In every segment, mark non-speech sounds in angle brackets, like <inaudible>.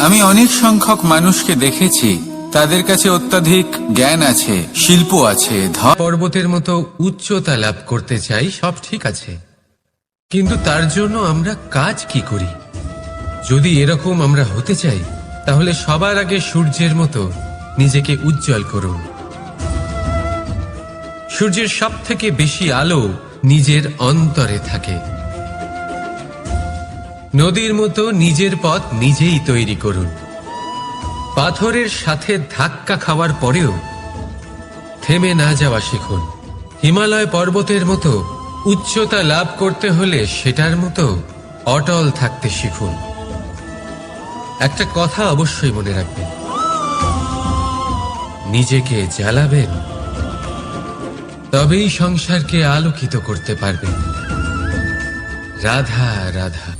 আমি অনেক সংখ্যক মানুষকে দেখেছি, তাদের কাছে অত্যাধিক জ্ঞান আছে, শিল্প আছে পর্বতের মতো উচ্চতা লাভ করতে চাই, সব ঠিক আছে। কিন্তু তার জন্য আমরা কাজ কি করি? যদি এরকম আমরা হতে চাই, তাহলে সবার আগে সূর্যের মতো নিজেকে উজ্জ্বল করুন। সূর্যের সব থেকে বেশি আলো নিজের অন্তরে থাকে। নদীর মতো নিজের পথ নিজেই তৈরি করুন। পাথরের সাথে ধাক্কা খাওয়ার পরেও থেমে না যাওয়া শিখুন। হিমালয় পর্বতের মতো উচ্চতা লাভ করতে হলে সেটার মতো অটল থাকতে শিখুন। একটা কথা অবশ্যই মনে রাখবেন। নিজেকে জ্বালাবেন, তবেই সংসারকে আলোকিত করতে পারবেন। রাধা রাধা।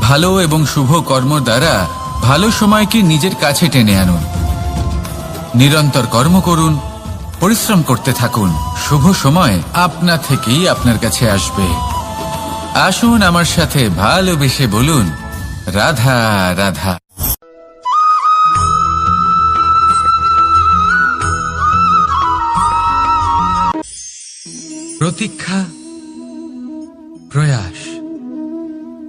ভালো এবং শুভ কর্ম দ্বারা ভালো সময়কে নিজের কাছে টেনে আনুন। নিরন্তর কর্ম করুন, পরিশ্রম করতে থাকুন। শুভ সময় আপনা থেকেই আপনার কাছে আসবে। আসুন আমার সাথে ভালোবেসে বলুন, রাধা রাধা। প্রতীক্ষা, প্রয়াস।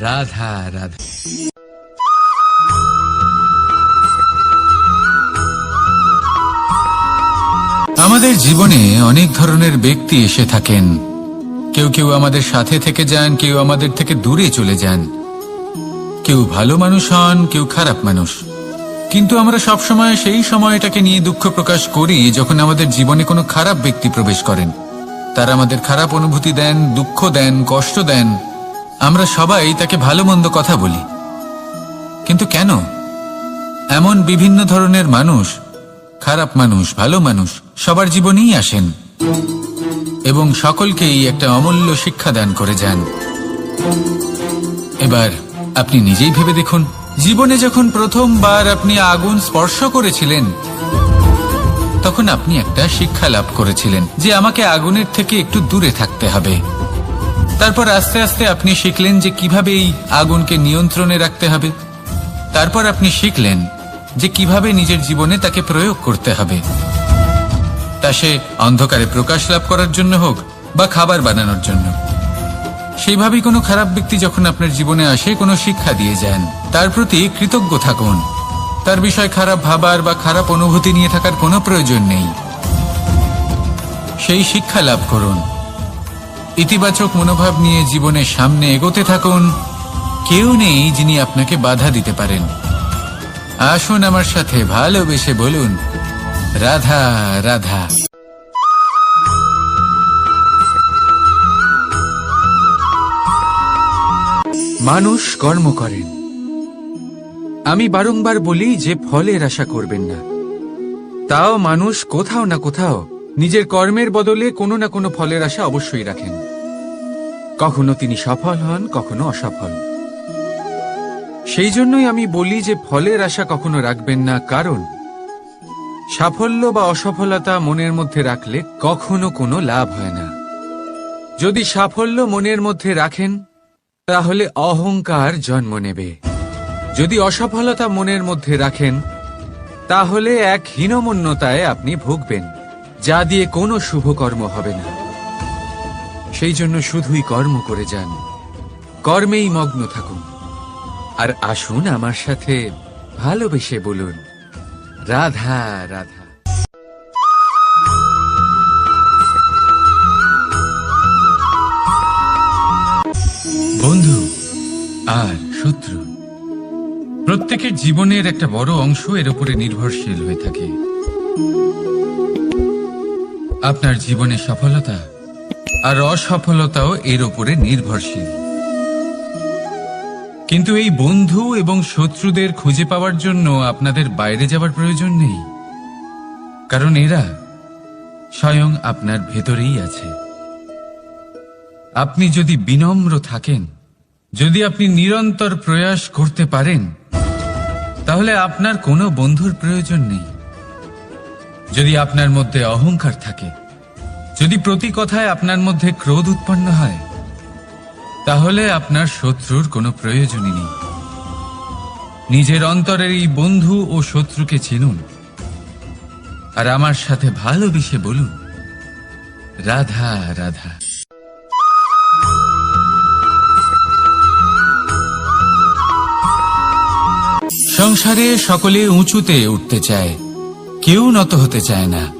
রাধা রাধা। আমাদের জীবনে অনেক ধরনের ব্যক্তি এসে থাকেন। কেউ কেউ আমাদের সাথে থেকে যান, কেউ আমাদের থেকে দূরে চলে যান। কেউ ভালো মানুষ হন, কেউ খারাপ মানুষ। কিন্তু আমরা সবসময় সেই সময়টাকে নিয়ে দুঃখ প্রকাশ করি যখন আমাদের জীবনে কোনো খারাপ ব্যক্তি প্রবেশ করেন। তারা আমাদের খারাপ অনুভূতি দেন, দুঃখ দেন, কষ্ট দেন। আমরা সবাই তাকে ভালো মন্দ কথা বলি। কিন্তু কেন? এমন বিভিন্ন ধরনের মানুষ, খারাপ মানুষ, ভালো মানুষ সবার জীবনেই আসেন এবং সকলকেই একটা অমূল্য শিক্ষা দান করে যান। এবার আপনি নিজেই ভেবে দেখুন, জীবনে যখন প্রথমবার আপনি আগুন স্পর্শ করেছিলেন, তখন আপনি একটা শিক্ষা লাভ করেছিলেন যে আমাকে আগুনের থেকে একটু দূরে থাকতে হবে। তারপর আস্তে আস্তে আপনি শিখলেন যে কীভাবে এই আগুনকে নিয়ন্ত্রণে রাখতে হবে। তারপর আপনি শিখলেন যে কীভাবে নিজের জীবনে তাকে প্রয়োগ করতে হবে। তা সে অন্ধকারে প্রকাশ লাভ করার জন্য হোক বা খাবার বানানোর জন্য। সেইভাবেই কোনো খারাপ ব্যক্তি যখন আপনার জীবনে আসে, কোনো শিক্ষা দিয়ে যান, তার প্রতি কৃতজ্ঞ থাকুন। তার বিষয় খারাপ ভাবার বা খারাপ অনুভূতি নিয়ে থাকার কোনো প্রয়োজন নেই। সেই শিক্ষা লাভ করুন। ইতিবাচক মনোভাব নিয়ে জীবনের সামনে এগোতে থাকুন। কেউ নেই যিনি আপনাকে বাধা দিতে পারেন। আসুন আমার সাথে ভালোবেসে বলুন, রাধা রাধা। মানুষ কর্ম করেন। আমি বারংবার বলি যে ফলের আশা করবেন না। তাও মানুষ কোথাও না কোথাও নিজের কর্মের বদলে কোনো না কোনো ফলের আশা অবশ্যই রাখেন। কখনো তিনি সফল হন, কখনো অসফল। সেই জন্যই আমি বলি যে ফলের আশা কখনো রাখবেন না, কারণ সাফল্য বা অসফলতা মনের মধ্যে রাখলে কখনো কোনো লাভ হয় না। যদি সাফল্য মনের মধ্যে রাখেন, তাহলে অহংকার জন্ম নেবে। যদি অসফলতা মনের মধ্যে রাখেন, তাহলে এক হীনমন্যতায় আপনি ভুগবেন, যা দিয়ে কোনো শুভকর্ম হবে না। সেই জন্য শুধুই কর্ম করে যান। কর্মেই মগ্ন থাকুন। আর আসুন আমার সাথে ভালোবেসে বলুন, রাধা রাধা। বন্ধু আর শত্রু, প্রত্যেকের জীবনের একটা বড় অংশ এর উপরে নির্ভরশীল হয়ে থাকে। আপনার জীবনে সফলতা আর অসফলতাও এর উপরে নির্ভরশীল। কিন্তু এই বন্ধু এবং শত্রুদের খুঁজে পাওয়ার জন্য আপনাদের বাইরে যাবার প্রয়োজন নেই। কারণ এরা স্বয়ং আপনার ভেতরেই আছে। আপনি যদি বিনম্র থাকেন, যদি আপনি নিরন্তর প্রয়াস করতে পারেন, তাহলে আপনার কোনো বন্ধুর প্রয়োজন নেই। যদি আপনার মধ্যে অহংকার থাকে যদি প্রতি কথায় আপনার মধ্যে ক্রোধ উৎপন্ন হয়, তাহলে আপনার শত্রুর কোনো প্রয়োজনই নেই। নিজের অন্তরের এই বন্ধু ও শত্রুকে চিনুন। আর আমার সাথে ভালোবেসে বলুন, রাধা রাধা। সংসারে সকলে উঁচুতে উঠতে চায়, কেউ নত হতে চায় না।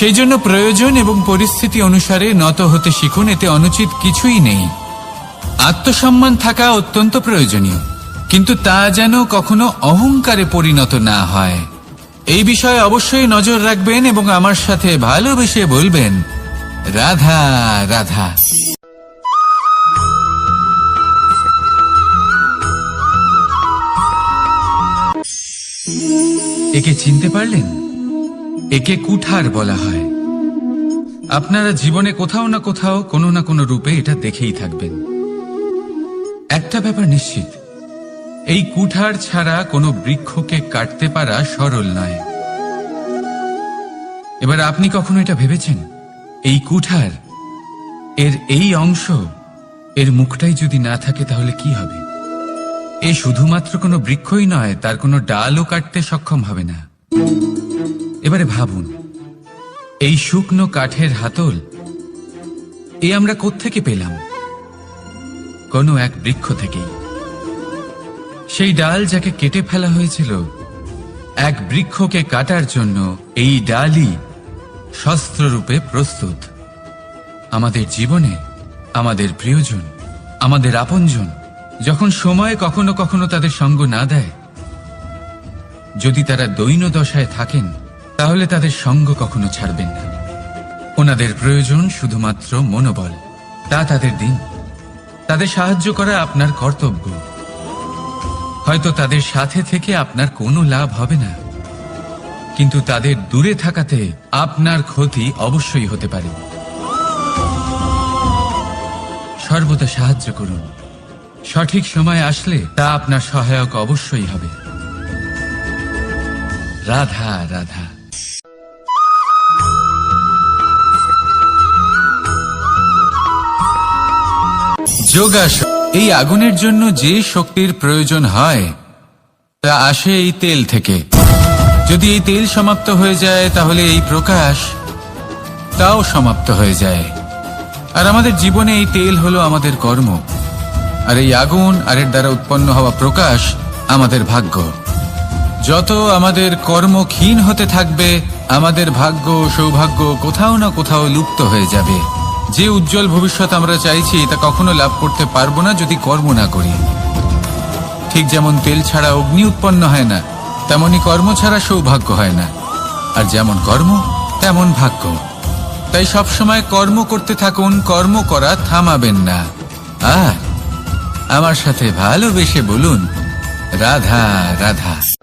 সেই জন্য প্রয়োজন এবং পরিস্থিতি অনুসারে নত হতে শিখুন, এতে অনুচিত কিছুই নেই। আত্মসম্মান থাকা অত্যন্ত প্রয়োজনীয়, কিন্তু তা যেন কখনো অহংকারে পরিণত না হয়। এই বিষয়ে অবশ্যই নজর রাখবেন এবং আমার সাথে ভালোবেসে বলবেন, রাধা রাধা। একে চিনতে পারলেন? একে কুঠার বলা হয়। আপনারা জীবনে কোথাও না কোথাও কোনো না কোনো রূপে এটা দেখেই থাকবেন। একটা ব্যাপার নিশ্চিত, এই কুঠার ছাড়া কোনো বৃক্ষকে কাটতে পারা সরল নয়। এবার আপনি কখনো এটা ভেবেছেন? এই কুঠার, এর এই অংশ, এর মুখটাই যদি না থাকে তাহলে কি হবে? এ শুধুমাত্র কোনো বৃক্ষই নয়, তার কোনো ডালও কাটতে সক্ষম হবে না। এবারে ভাবুন, এই শুকনো কাঠের হাতল এ আমরা কোত্থেকে পেলাম? কোনো এক বৃক্ষ থেকেই। সেই ডাল যাকে কেটে ফেলা হয়েছিল, এক বৃক্ষকে কাটার জন্য এই ডালই শস্ত্ররূপে প্রস্তুত। আমাদের জীবনে, আমাদের প্রিয়জন, আমাদের আপনজন, যখন সময় কখনো কখনো তাদের সঙ্গ না দেয়, যদি তারা দৈন দশায় থাকেন তাহলে তাদের সঙ্গ কখনো ছাড়বেন না। ওনাদের প্রয়োজন শুধুমাত্র মনোবল। তা তাদের দিন। তাদের সাহায্য করা আপনার কর্তব্য। হয়তো তাদের সাথে থেকে আপনার কোনো লাভ হবে না। কিন্তু তাদের দূরে থাকাতে আপনার ক্ষতি অবশ্যই হতে পারে। সর্বদা সাহায্য করুন। সঠিক সময় আসলে তা আপনার সহায়ক অবশ্যই হবে। রাধা রাধা। যোগাসন এই আগুনের জন্য যে শক্তির প্রয়োজন হয়, তা আসে এই তেল থেকে। যদি এই তেল সমাপ্ত হয়ে যায়, তাহলে এই প্রকাশ তাও সমাপ্ত হয়ে যায়। আর আমাদের জীবনে এই তেল হলো আমাদের কর্ম। আর এই আগুন আর এর দ্বারা উৎপন্ন হওয়া প্রকাশ আমাদের ভাগ্য। যত আমাদের কর্ম ক্ষীণ হতে থাকবে, আমাদের ভাগ্য সৌভাগ্য কোথাও না কোথাও লুপ্ত হয়ে যাবে। যে উজ্জ্বল ভবিষ্যৎ আমরা চাইছি, তা কখনো লাভ করতে পারব না যদি কর্ম না করি। ঠিক যেমন তেল ছাড়া অগ্নি উৎপন্ন হয় না, তেমনি কর্ম ছাড়া সৌভাগ্য হয় না। আর যেমন কর্ম, তেমন ভাগ্য। তাই সবসময় কর্ম করতে থাকুন, কর্ম করা থামাবেন না। আর আমার সাথে ভালোবেসে বলুন, রাধা রাধা।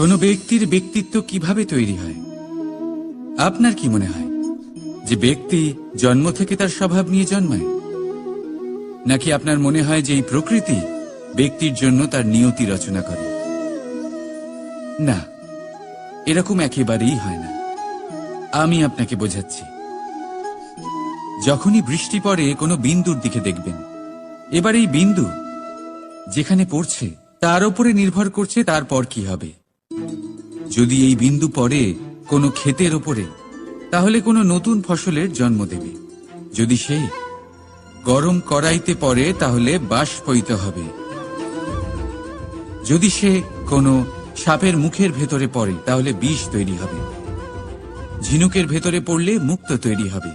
কোনো ব্যক্তির ব্যক্তিত্ব কীভাবে তৈরি হয়? আপনার কি মনে হয় যে ব্যক্তি জন্ম থেকে তার স্বভাব নিয়ে জন্মায়? নাকি আপনার মনে হয় যে এই প্রকৃতি ব্যক্তির জন্য তার নিয়তি রচনা করে? না, এরকম একেবারেই হয় না। আমি আপনাকে বোঝাচ্ছি। যখনই বৃষ্টি পড়ে, কোনো বিন্দুর দিকে দেখবেন। এবার এই বিন্দু যেখানে পড়ছে, তার উপরে নির্ভর করছে তারপর কি হবে। যদি এই বিন্দু পড়ে কোনো ক্ষেতের ওপরে, তাহলে কোনো নতুন ফসলের জন্ম দেবে। যদি সেই গরম কড়াইতে পড়ে, তাহলে বাষ্পইত হবে। যদি সে কোনো সাপের মুখের ভেতরে পড়ে, তাহলে বিষ তৈরি হবে। ঝিনুকের ভেতরে পড়লে মুক্ত তৈরি হবে।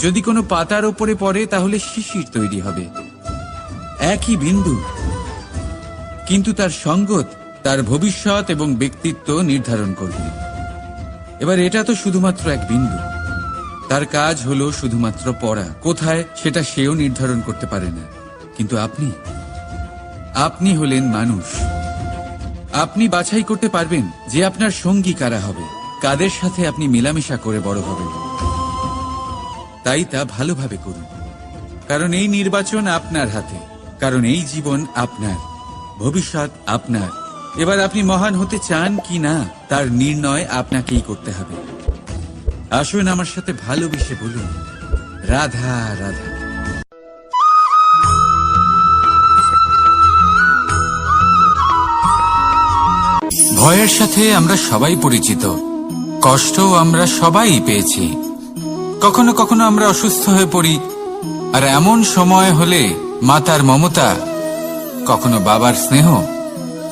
যদি কোনো পাতার ওপরে পড়ে, তাহলে শিশির তৈরি হবে। একই বিন্দু, কিন্তু তার সঙ্গত তার ভবিষ্যৎ এবং ব্যক্তিত্ব নির্ধারণ করবে। এবার এটা তো শুধুমাত্র এক বিন্দু। তার কাজ হলো শুধুমাত্র পড়া। কোথায়? সেটা সেও নির্ধারণ করতে পারে না। কিন্তু আপনি? আপনি হলেন মানুষ। আপনি বাছাই করতে পারবেন যে আপনার সঙ্গী কারা হবে, কাদের সাথে আপনি মেলামেশা করে বড় হবেন। তাই তা ভালোভাবে করুন। কারণ এই নির্বাচন আপনার হাতে, কারণ এই জীবন আপনার, ভবিষ্যৎ আপনার। এবার আপনি মহান হতে চান কি না, তার নির্ণয় আপনাকেই করতে হবে। আসুন আমার সাথে ভালোবেসে বলুন, রাধা রাধা। ভয়ের সাথে আমরা সবাই পরিচিত। কষ্ট আমরা সবাই পেয়েছি। কখনো কখনো আমরা অসুস্থ হয়ে পড়ি, আর এমন সময় হলে মাতার মমতা, কখনো বাবার স্নেহ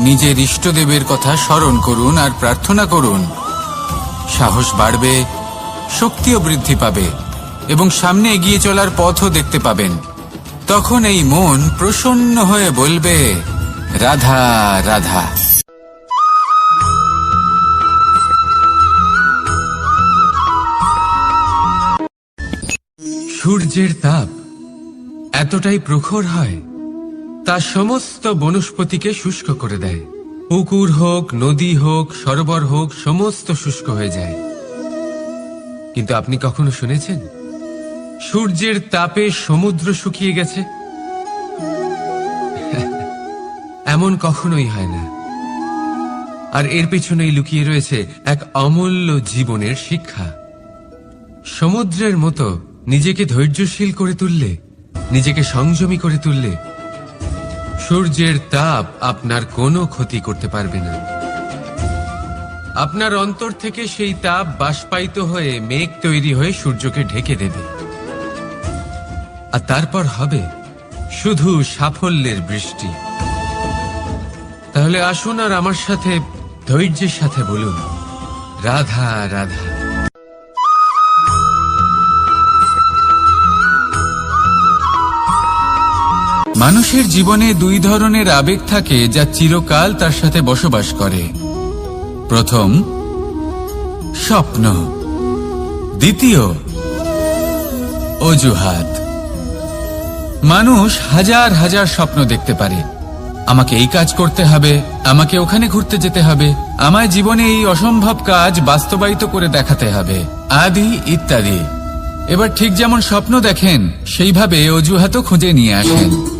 নিজের ইষ্টদেবের কথা স্মরণ করুন আর প্রার্থনা করুন। সাহস বাড়বে, শক্তিও বৃদ্ধি পাবে এবং সামনে এগিয়ে চলার পথও দেখতে পাবেন। তখন এই মন প্রসন্ন হয়ে বলবে, রাধা রাধা। সূর্যের তাপ এতটাই প্রখর হয় তা সমস্ত বনস্পতিকে শুষ্ক করে দেয়। পুকুর হোক, নদী হোক, সরোবর হোক, সমস্ত শুষ্ক হয়ে যায়। কিন্তু আপনি কখনো শুনেছেন? সূর্যের তাপে সমুদ্র শুকিয়ে গেছে? <laughs> এমন কখনোই হয় না। আর এর পেছনেই লুকিয়ে রয়েছে এক অমূল্য জীবনের শিক্ষা। সমুদ্রের মতো নিজেকে ধৈর্যশীল করে তুললে, নিজেকে সংযমী করে তুললে সূর্যের তাপ আপনার কোনো ক্ষতি করতে পারবে না। আপনার অন্তর থেকে সেই তাপ বাষ্পায়িত হয়ে মেঘ তৈরি হয়ে সূর্যকে ঢেকে দেবে। আর তারপর হবে শুধু সাফল্যের বৃষ্টি। তাহলে আসুন আর আমার সাথে ধৈর্যের সাথে বলুন, রাধা রাধা। মানুষের জীবনে দুই ধরনের আবেগ থাকে যা চিরকাল তার সাথে বসবাস করে। প্রথম, স্বপ্ন। দ্বিতীয়, অজুহাত। মানুষ হাজার হাজার স্বপ্ন দেখতে পারে। আমাকে এই কাজ করতে হবে, আমাকে ওখানে ঘুরতে যেতে হবে, আমায় জীবনে এই অসম্ভব কাজ বাস্তবায়িত করে দেখাতে হবে, আদি ইত্যাদি। এবার ঠিক যেমন স্বপ্ন দেখেন, সেইভাবে অজুহাতও খুঁজে নিয়ে আসেন।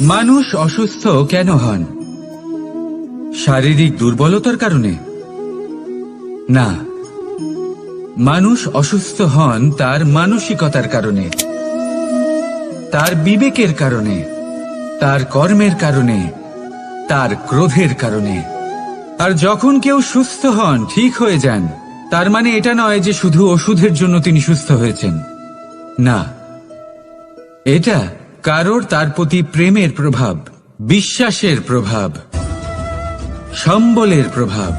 মানুষ অসুস্থ কেন হন? শারীরিক দুর্বলতার কারণে? না। মানুষ অসুস্থ হন তার মানসিকতার কারণে, তার বিবেকের কারণে, তার কর্মের কারণে, তার ক্রোধের কারণে। আর যখন কেউ সুস্থ হন, ঠিক হয়ে যান, তার মানে এটা নয় যে শুধু ওষুধের জন্য তিনি সুস্থ হয়েছেন। না। এটা কারোর তার প্রতি প্রেমের প্রভাব, বিশ্বাসের প্রভাব, সম্বলের প্রভাব।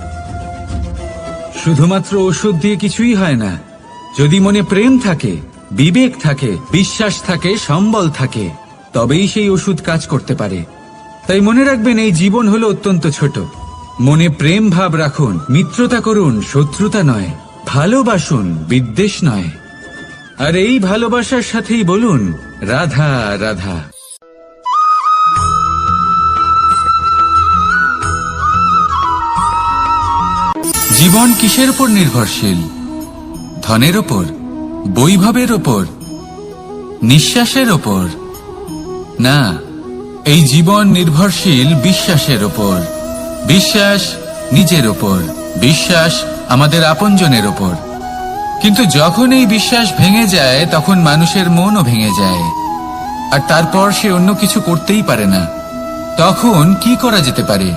শুধুমাত্র ওষুধ দিয়ে কিছুই হয় না, যদি মনে প্রেম থাকে, বিবেক থাকে, বিশ্বাস থাকে, সম্বল থাকে, তবেই সেই ওষুধ কাজ করতে পারে। তাই মনে রাখবেন, এই জীবন হলো অত্যন্ত ছোট। মনে প্রেম ভাব রাখুন, মিত্রতা করুন, শত্রুতা নয়, ভালোবাসুন, বিদ্বেষ নয়। আর এই ভালোবাসার সাথেই বলুন, রাধা রাধা। জীবন কিসের উপর নির্ভরশীল? ধনের ওপর বৈভবের ওপর নিঃশ্বাসের ওপর না, এই জীবন নির্ভরশীল বিশ্বাসের ওপর বিশ্বাস নিজের ওপর বিশ্বাস আমাদের আপনজনের ওপর কিন্তু যখন এই বিশ্বাস ভেঙে যায়, তখন মানুষের মনও ভেঙে যায়। আর তারপর সে অন্য কিছু করতেই পারে না। তখন কি করা যেতে পারে?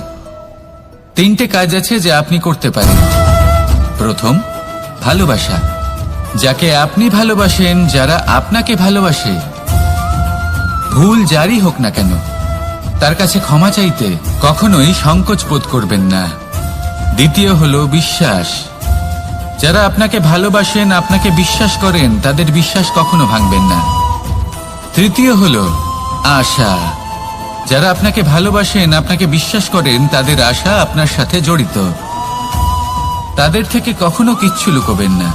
তিনটে কাজ আছে যা আপনি করতে পারেন। প্রথম, ভালোবাসা। যাকে আপনি ভালোবাসেন, যারা আপনাকে ভালোবাসে, ভুল জারি হোক না কেন, তার কাছে ক্ষমা চাইতে কখনোই সংকোচ বোধ করবেন না। দ্বিতীয় হলো বিশ্বাস। যারা আপনাকে ভালোবাসেন, আপনাকে বিশ্বাস করেন, তাদের বিশ্বাস কখনো ভাঙবেন না। তৃতীয় হল আশা। যারা আপনাকে ভালোবাসেন, আপনাকে বিশ্বাস করেন, তাদের আশা আপনার সাথে জড়িত। তাদের থেকে কখনো কিচ্ছু লুকোবেন না।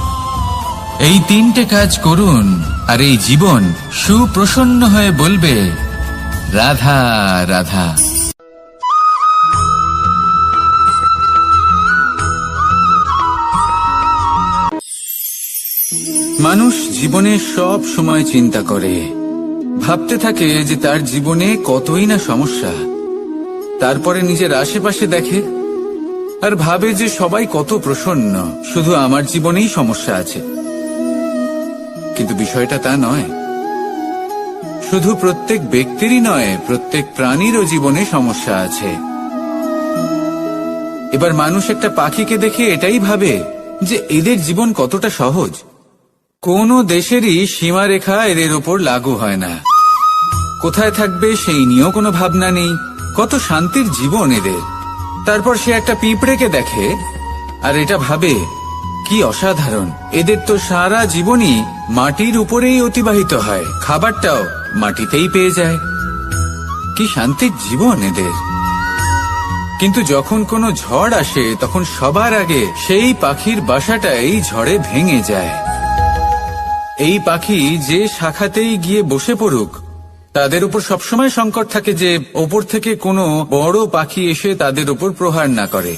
এই তিনটে কাজ করুন, আর এই জীবন সুপ্রসন্ন হয়ে বলবে, রাধা রাধা। মানুষ জীবনে সব সময় চিন্তা করে। ভাবতে থাকে যে তার জীবনে কতই না সমস্যা। তারপরে নিজের আশেপাশে দেখে আর ভাবে যে সবাই কত প্রসন্ন, শুধু আমার জীবনেই সমস্যা আছে। কিন্তু বিষয়টা তা নয়। শুধু প্রত্যেক ব্যক্তিরই নয়, প্রত্যেক প্রাণীরও জীবনে সমস্যা আছে। এবার মানুষ একটা পাখিকে দেখে এটাই ভাবে যে এদের জীবন কতটা সহজ। কোনো দেশেরই সীমারেখা এদের ওপর লাগু হয় না। কোথায় থাকবে সেই নিয়েও কোনো ভাবনা নেই। কত শান্তির জীবন এদের। তারপর সে একটা পিঁপড়েকে দেখে, আর এটা ভাবে, কি অসাধারণ। এদের তো সারা জীবনই মাটির উপরেই অতিবাহিত হয়। খাবারটাও মাটিতেই পেয়ে যায়। কি শান্তির জীবন এদের। কিন্তু যখন কোনো ঝড় আসে, তখন সবার আগে সেই পাখির বাসাটাই ঝড়ে ভেঙে যায়। এই পাখি যে শাখাতেই গিয়ে বসে পড়ুক, তাদের উপর সবসময় সংকট থাকে যে ওপর থেকে কোনো বড় পাখি এসে তাদের উপর প্রহার না করে।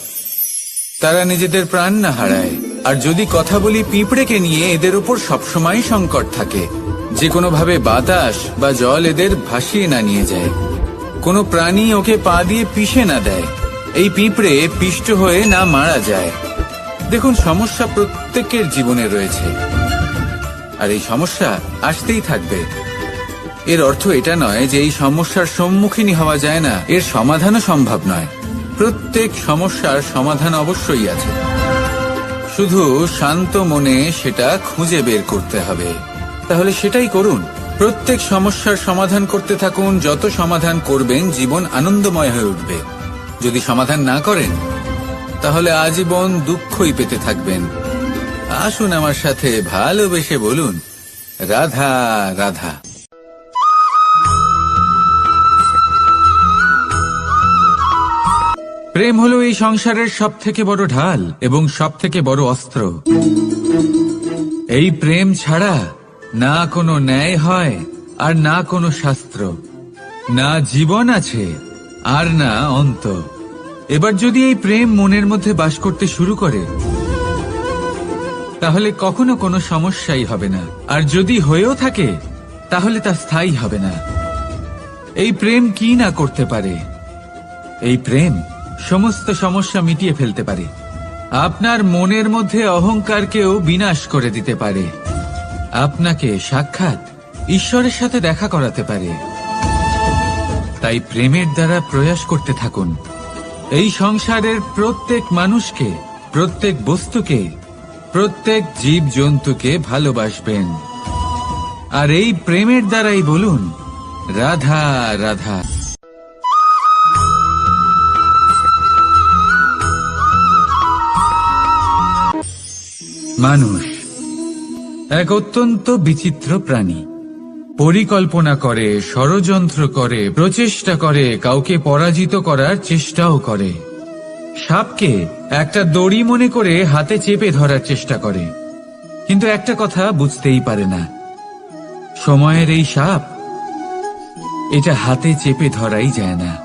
তারা নিজেদের প্রাণ না হারায়। আর যদি কথা বলি পিঁপড়েকে নিয়ে, এদের উপর সবসময় সংকট থাকে। যে কোনোভাবে বাতাস বা জল এদের ভাসিয়ে না নিয়ে যায়। কোনো প্রাণী ওকে পা দিয়ে পিষে না দেয়। এই পিঁপড়ে পিষ্ট হয়ে না মারা যায়। দেখুন, সমস্যা প্রত্যেকের জীবনে রয়েছে। আর এই সমস্যা আসতেই থাকবে। এর অর্থ এটা নয় যে এই সমস্যার সম্মুখীনই হওয়া যায় না। এর সমাধানও সম্ভব নয়। প্রত্যেক সমস্যার সমাধান অবশ্যই আছে। শুধু শান্ত মনে সেটা খুঁজে বের করতে হবে। তাহলে সেটাই করুন। প্রত্যেক সমস্যার সমাধান করতে থাকুন। যত সমাধান করবেন, জীবন আনন্দময় হয়ে উঠবে। যদি সমাধান না করেন, তাহলে আজীবন দুঃখই পেতে থাকবেন। আসুন আমার সাথে ভালোবেসে বলুন, রাধা রাধা। প্রেম হলো এই সংসারের সব থেকে বড় ঢাল এবং সব থেকে বড় অস্ত্র। এই প্রেম ছাড়া না কোনো ন্যায় হয় আর না কোনো শাস্ত্র। না জীবন আছে আর না অন্ত। এবার যদি এই প্রেম মনের মধ্যে বাস করতে শুরু করে তাহলে কখনো কোনো সমস্যাই হবে না। আর যদি হয়েও থাকে, তাহলে তা স্থায়ী হবে না। এই প্রেম কি না করতে পারে? এই প্রেম সমস্ত সমস্যা মিটিয়ে ফেলতে পারে। আপনার মনের মধ্যে অহংকারকেও বিনাশ করে দিতে পারে। আপনাকে সাক্ষাৎ ঈশ্বরের সাথে দেখা করাতে পারে। তাই প্রেমের দ্বারা প্রয়াস করতে থাকুন। এই সংসারের প্রত্যেক মানুষকে, প্রত্যেক বস্তুকে প্রত্যেক জীব জন্তুকে ভালোবাসবেন। আর এই প্রেমের দ্বারাই বলুন, রাধা রাধা। মানুষ, এক অত্যন্ত বিচিত্র প্রাণী। পরিকল্পনা করে, ষড়যন্ত্র করে, প্রচেষ্টা করে, কাউকে পরাজিত করার চেষ্টাও করে। সাপকে একটা দড়ি মনে করে হাতে চেপে ধরার চেষ্টা করে। কিন্তু একটা কথা বুঝতেই পারে না। সময়ের এই সাপ এটা হাতে চেপে ধরাই যায় না।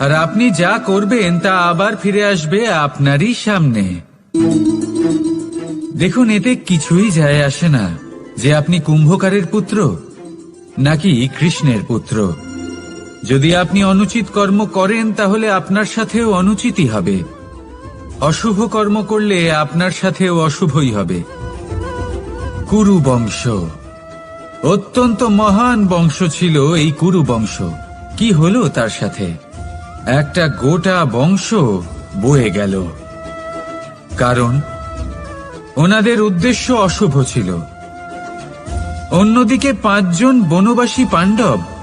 আর আপনি যা করবেন তা আবার ফিরে আসবে আপনারই সামনে। দেখুন, এতে কিছুই যায় আসে না যে আপনি কুম্ভকারের পুত্র নাকি কৃষ্ণের পুত্র। যদি আপনি অনুচিত কর্ম করেন, তাহলে আপনার সাথেও অনুচিতই হবে। অশুভ কর্ম করলে আপনার সাথেও অশুভই হবে। কুরু বংশ অত্যন্ত মহান বংশ ছিল এই কুরু বংশ কি হলো তার সাথে? একটা গোটা বংশ বয়ে গেল। কারণ, ওনাদের উদ্দেশ্য অশুভ ছিল। অন্যদিকে পাঁচজন বনবাসী পাণ্ডব